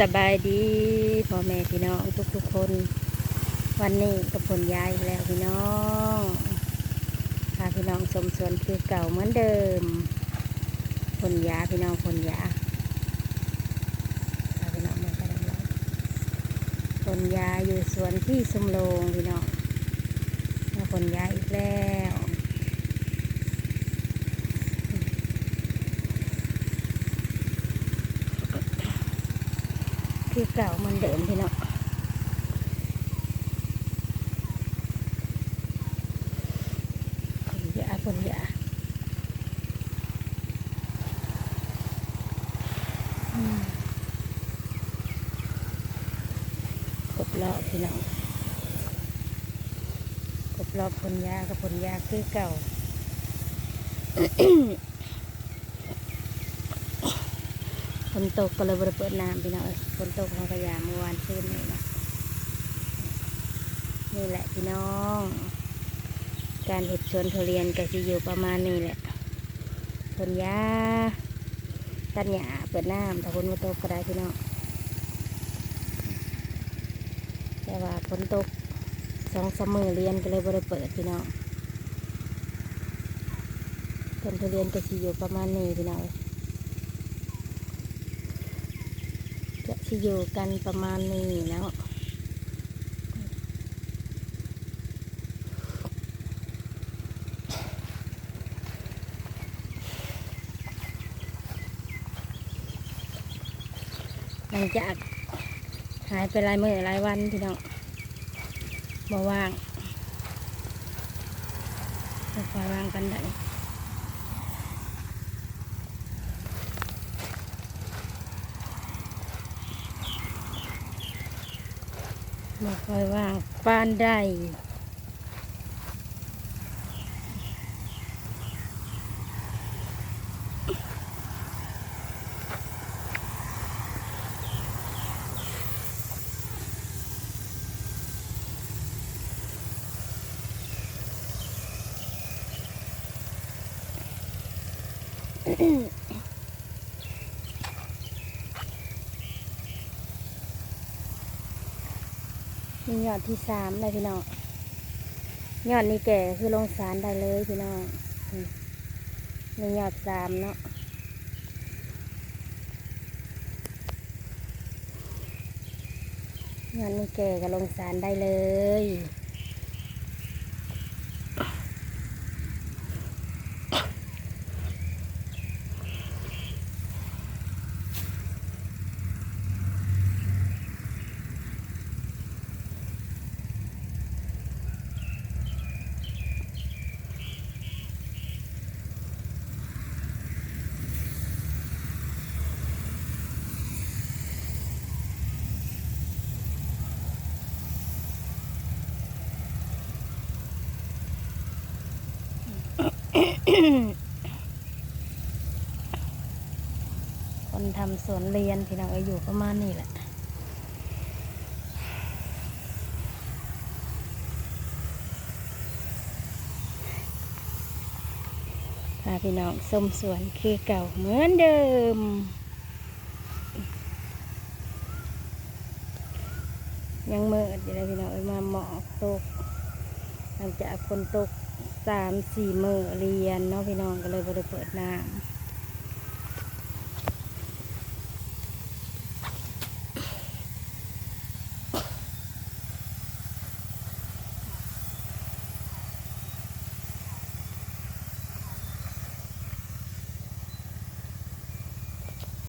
สบายดีพ่อแม่พี่น้องทุกๆคน วันนี้กับผลย้ายอีกแล้วพี่น้องพาพี่น้องชมสวนคือเก่าเหมือนเดิมผลยาพี่น้องผลยาพาพี่น้องมากันแล้วผลยาอยู่สวนที่สมโรงพี่น้องมาผลยาอีกแล้ว คือเก่ามันเดิมพี่เน้องคนยาคนยาอืมกบรอบพี่น้องกบรอบคนยากับคนยาคือเก่า ฝ นตกก็เลยบริเปิดน้ำพี่น้องเอ้ยฝนตกเขากระยาเมื่อวานซื้อนี่นะนี่แหละพี่น้อง การเห็ดสวนทุเรียนก็จะอยู่ประมาณนี้แหละฝนยาตัดหญ้าเปิดน้ำถ้าฝนมาตกก็ได้พี่น้องแต่ว่าฝนตกสองสามมือเรียนก็เลยบริเปิดพี่น้องสวนทุเรียนก็จะอยู่ประมาณนี้พี่น้อง เอ้ยจะที่อยู่กันประมาณนี้แล้วหลังจากหายไปหลายมือหลายวันพี่น้องบ่ว่างจะคอยว่างกันได้ ไม่ค่อยว่างปานได้ มียอดที่สามเลยพี่น้องยอดนี้แก่คือลงสารได้เลยพี่น้องนี่มียอดสามเนาะยอดนี้แก่ก็ลงสารได้เลย คนทำสวนเรียนพี่น้องอยู่ประมาณนี้แหละพาพี่น้องส้มสวนคือเก่าเหมือนเดิมยังเมื่อยู่เลยพี่น้องมาหมอกตกหลังจากฝนตก สามสี่มือเรียนเนาะพี่น้องก็เลยบ่ได้เปิดน้ำ